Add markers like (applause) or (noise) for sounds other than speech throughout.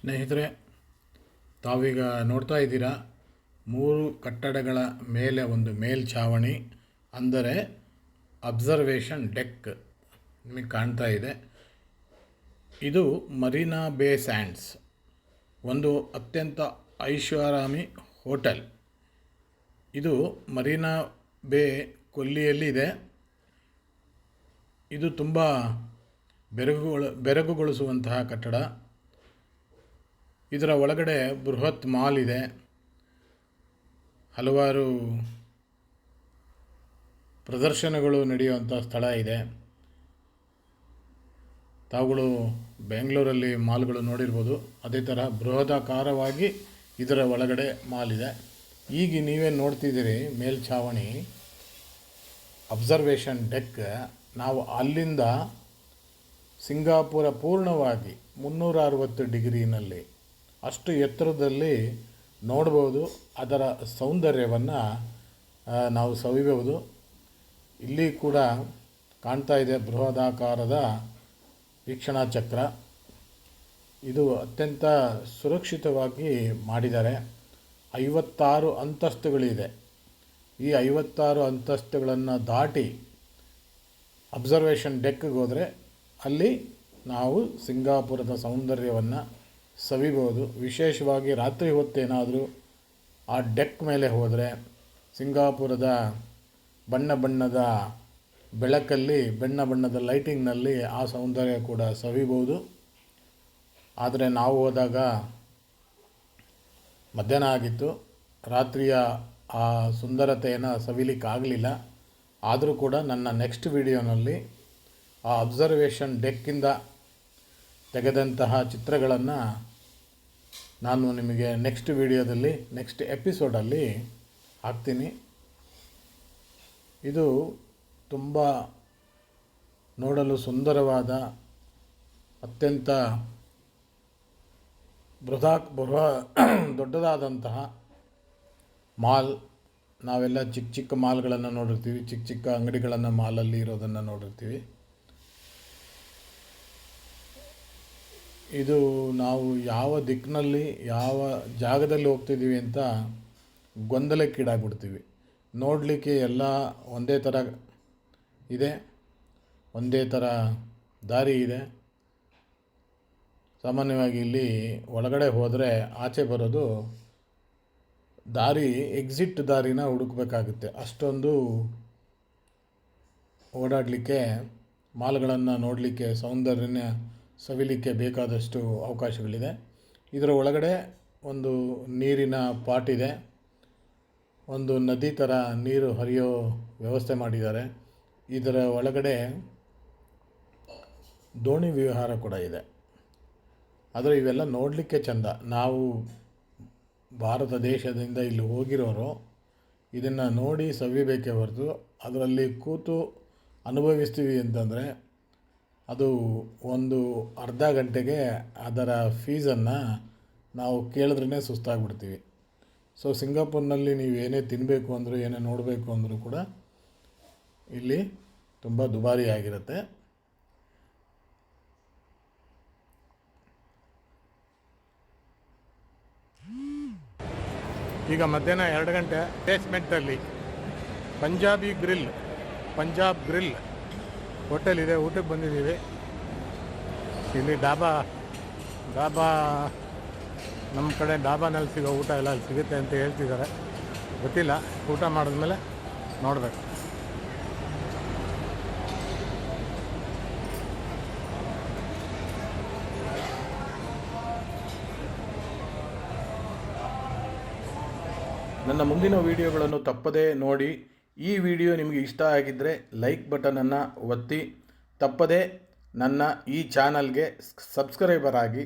ಸ್ನೇಹಿತರೆ, ತಾವೀಗ ನೋಡ್ತಾ ಇದ್ದೀರಾ, ಮೂರು ಕಟ್ಟಡಗಳ ಮೇಲೆ ಒಂದು ಮೇಲ್ಛಾವಣಿ, ಅಂದರೆ ಅಬ್ಸರ್ವೇಷನ್ ಡೆಕ್ ನಿಮಗೆ ಕಾಣ್ತಾ ಇದೆ. ಇದು ಮರೀನಾ ಬೇ ಸ್ಯಾಂಡ್ಸ್, ಒಂದು ಅತ್ಯಂತ ಐಷಾರಾಮಿ ಹೋಟೆಲ್. ಇದು ಮರೀನಾ ಬೇ ಕೊಲ್ಲಿಯಲ್ಲಿ ಇದೆ. ಇದು ತುಂಬ ಬೆರಗುಗೊಳ, ಬೆರಗುಗೊಳಿಸುವಂತಹ ಕಟ್ಟಡ. ಇದರ ಒಳಗಡೆ ಬೃಹತ್ ಮಾಲ್ ಇದೆ. ಹಲವಾರು ಪ್ರದರ್ಶನಗಳು ನಡೆಯುವಂಥ ಸ್ಥಳ ಇದೆ. ತಾವುಗಳು ಬೆಂಗಳೂರಲ್ಲಿ ಮಾಲ್ಗಳು ನೋಡಿರ್ಬೋದು. ಅದೇ ಥರ ಬೃಹದಾಕಾರವಾಗಿ ಇದರ ಒಳಗಡೆ ಮಾಲ್ ಇದೆ. ಈಗ ನೀವೇನು ನೋಡ್ತಿದ್ದೀರಿ ಮೇಲ್ಛಾವಣಿ. ಅಬ್ಸರ್ವೇಷನ್ ಡೆಕ್ ನಾವು ಅಲ್ಲಿಂದ ಸಿಂಗಾಪುರ ಪೂರ್ಣವಾಗಿ ಮುನ್ನೂರ ಅರವತ್ತು ಡಿಗ್ರಿನಲ್ಲಿ ಅಷ್ಟು ಎತ್ತರದಲ್ಲಿ ನೋಡ್ಬೋದು, ಅದರ ಸೌಂದರ್ಯವನ್ನು ನಾವು ಸವಿಬಹುದು. ಇಲ್ಲಿ ಕೂಡ ಕಾಣ್ತಾ ಇದೆ ಬೃಹದಾಕಾರದ ವೀಕ್ಷಣಾ ಚಕ್ರ. ಇದು ಅತ್ಯಂತ ಸುರಕ್ಷಿತವಾಗಿ ಮಾಡಿದ್ದಾರೆ. ಐವತ್ತಾರು ಅಂತಸ್ತುಗಳಿದೆ. ಈ ಐವತ್ತಾರು ಅಂತಸ್ತುಗಳನ್ನು ದಾಟಿ ಅಬ್ಸರ್ವೇಷನ್ ಡೆಕ್ಗೆ ಹೋದರೆ ಅಲ್ಲಿ ನಾವು ಸಿಂಗಾಪುರದ ಸೌಂದರ್ಯವನ್ನು ಸವಿಬೋದು. ವಿಶೇಷವಾಗಿ ರಾತ್ರಿ ಹೊತ್ತೇನಾದರೂ ಆ ಡೆಕ್ ಮೇಲೆ ಹೋದರೆ ಸಿಂಗಾಪುರದ ಬಣ್ಣ ಬಣ್ಣದ ಬೆಳಕಲ್ಲಿ, ಬಣ್ಣ ಬಣ್ಣದ ಲೈಟಿಂಗ್ನಲ್ಲಿ ಆ ಸೌಂದರ್ಯ ಕೂಡ ಸವಿಬೋದು. ಆದರೆ ನಾವು ಹೋದಾಗ ಮಧ್ಯಾಹ್ನ ಆಗಿತ್ತು. ರಾತ್ರಿಯ ಆ ಸುಂದರತೆಯನ್ನು ಸವಿಲಿಕ್ಕಾಗಲಿಲ್ಲ. ಆದರೂ ಕೂಡ ನನ್ನ ನೆಕ್ಸ್ಟ್ ವಿಡಿಯೋನಲ್ಲಿ ಆ ಅಬ್ಸರ್ವೇಷನ್ ಡೆಕ್ಕಿಂದ ತೆಗೆದಂತಹ ಚಿತ್ರಗಳನ್ನು ನಾನು ನಿಮಗೆ ನೆಕ್ಸ್ಟ್ ವಿಡಿಯೋದಲ್ಲಿ ನೆಕ್ಸ್ಟ್ ಎಪಿಸೋಡಲ್ಲಿ ಹಾಕ್ತೀನಿ. ಇದು ತುಂಬ ನೋಡಲು ಸುಂದರವಾದ, ಅತ್ಯಂತ ಬೃಹಾ, ಬೃಹ, (clears throat) ದೊಡ್ಡದಾದಂತಹ ಮಾಲ್. ನಾವೆಲ್ಲ ಚಿಕ್ಕ ಚಿಕ್ಕ ಮಾಲ್ಗಳನ್ನು ನೋಡಿರ್ತೀವಿ. ಚಿಕ್ಕ ಚಿಕ್ಕ ಅಂಗಡಿಗಳನ್ನು ಮಾಲಲ್ಲಿ ಇರೋದನ್ನು ನೋಡಿರ್ತೀವಿ. ಇದು ನಾವು ಯಾವ ದಿಕ್ಕಿನಲ್ಲಿ ಯಾವ ಜಾಗದಲ್ಲಿ ಹೋಗ್ತಿದ್ದೀವಿ ಅಂತ ಗೊಂದಲಕ್ಕೀಡಾಗ್ಬಿಡ್ತೀವಿ. ನೋಡಲಿಕ್ಕೆ ಎಲ್ಲ ಒಂದೇ ಥರ ಇದೆ, ಒಂದೇ ಥರ ದಾರಿ ಇದೆ. ಸಾಮಾನ್ಯವಾಗಿ ಇಲ್ಲಿ ಒಳಗಡೆ ಹೋದರೆ ಆಚೆ ಬರೋದು ದಾರಿ ಎಕ್ಸಿಟ್ ದಾರಿನ ಹುಡುಕಬೇಕಾಗುತ್ತೆ. ಅಷ್ಟೊಂದು ಓಡಾಡಲಿಕ್ಕೆ, ಮಾಲ್ಗಳನ್ನು ನೋಡಲಿಕ್ಕೆ, ಸೌಂದರ್ಯನ ಸವಿಲಿಕ್ಕೆ ಬೇಕಾದಷ್ಟು ಅವಕಾಶಗಳಿದೆ. ಇದರ ಒಳಗಡೆ ಒಂದು ನೀರಿನ ಪಾಟ್ ಇದೆ. ಒಂದು ನದಿ ಥರ ನೀರು ಹರಿಯೋ ವ್ಯವಸ್ಥೆ ಮಾಡಿದ್ದಾರೆ. ಇದರ ಒಳಗಡೆ ದೋಣಿ ವಿಹಾರ ಕೂಡ ಇದೆ. ಆದರೆ ಇವೆಲ್ಲ ನೋಡಲಿಕ್ಕೆ ಚೆಂದ. ನಾವು ಭಾರತ ದೇಶದಿಂದ ಇಲ್ಲಿ ಹೋಗಿರೋರು ಇದನ್ನು ನೋಡಿ ಸವಿಬೇಕೇ ಹೊರತು. ಅದರಲ್ಲಿ ಕೂತು ಅನುಭವಿಸ್ತೀವಿ ಅಂತಂದರೆ ಅದು ಒಂದು ಅರ್ಧ ಗಂಟೆಗೆ ಅದರ ಫೀಸನ್ನು ನಾವು ಕೇಳಿದ್ರೇ ಸುಸ್ತಾಗ್ಬಿಡ್ತೀವಿ. ಸೊ ಸಿಂಗಾಪುರ್ನಲ್ಲಿ ನೀವು ಏನೇ ತಿನ್ನಬೇಕು ಅಂದರೂ, ಏನೇ ನೋಡಬೇಕು ಅಂದರೂ ಕೂಡ ಇಲ್ಲಿ ತುಂಬ ದುಬಾರಿ ಆಗಿರುತ್ತೆ ಈಗ ಮಧ್ಯಾಹ್ನ ಎರಡು ಗಂಟೆ ಬೇಸ್ಮೆಂಟಲ್ಲಿ Punjabi grill Punjab grill hotel ಇದೆ ಊಟಕ್ಕೆ ಬಂದಿದ್ದೀವಿ. ಇಲ್ಲಿ ಡಾಬಾ ಡಾಬಾ, ನಮ್ಮ ಕಡೆ ಡಾಬಾನಲ್ಲಿ ಸಿಗೋ ಊಟ ಎಲ್ಲ ಅಲ್ಲಿ ಸಿಗುತ್ತೆ ಅಂತ ಹೇಳ್ತಿದ್ದಾರೆ. ಗೊತ್ತಿಲ್ಲ, ಊಟ ಮಾಡಿದ್ಮೇಲೆ ನೋಡಬೇಕು. ನನ್ನ ಮುಂದಿನ ವಿಡಿಯೋಗಳನ್ನು ತಪ್ಪದೇ ನೋಡಿ ಈ ವಿಡಿಯೋ ನಿಮಗೆ ಇಷ್ಟ ಆಗಿದ್ದರೆ ಲೈಕ್ ಬಟನನ್ನು ಒತ್ತಿ. ತಪ್ಪದೇ ನನ್ನ ಈ ಚಾನಲ್ಗೆ ಸಬ್ಸ್ಕ್ರೈಬರ್ ಆಗಿ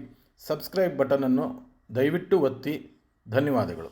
ಸಬ್ಸ್ಕ್ರೈಬ್ ಬಟನನ್ನು ದಯವಿಟ್ಟು ಒತ್ತಿ. ಧನ್ಯವಾದಗಳು.